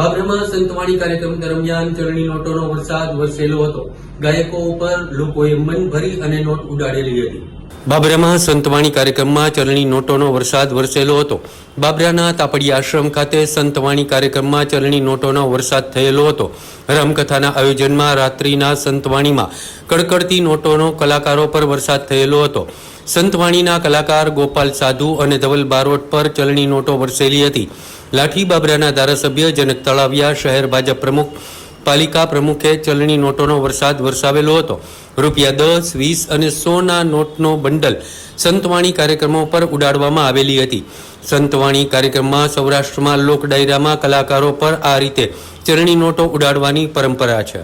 બાબરામાં સંતવાણી કાર્યક્રમ દરમિયાન ચલણી નોટોનો વરસાદ વરસેલો હતો. ગાયકો ઉપર લોકોએ મન ભરી અને નોટ ઉડાડેલી હતી. બાબરામાં સંતવાણી કાર્યક્રમમાં ચલણી નોટોનો વરસાદ વરસેલો હતો. બાબરાના તાપડી આશ્રમ ખાતે સંતવાણી કાર્યક્રમમાં ચલણી નોટોનો વરસાદ થયેલો હતો. રામકથાના આયોજનમાં રાત્રિના સંતવાણીમાં કડકડતી નોટોનો કલાકારો પર વરસાદ થયેલો હતો. સંતવાણીના કલાકાર ગોપાલ સાધુ અને ધવલ બારોટ પર ચલણી નોટો વરસેલી હતી. લાઠી બાબરાના ધારાસભ્ય જનક તળાવિયા શહેર ભાજપ પ્રમુખ, પાલિકા પ્રમુખે ચલણી નોટોનો વરસાદ વરસાવેલો હતો. રૂપિયા દસ, વીસ અને સોના નોટનો બંડલ સંતવાણી કાર્યક્રમો પર ઉડાડવામાં આવેલી હતી. સંતવાણી કાર્યક્રમમાં સૌરાષ્ટ્રમાં લોક ડાયરામાં કલાકારો પર આ રીતે ચલણી નોટો ઉડાડવાની પરંપરા છે.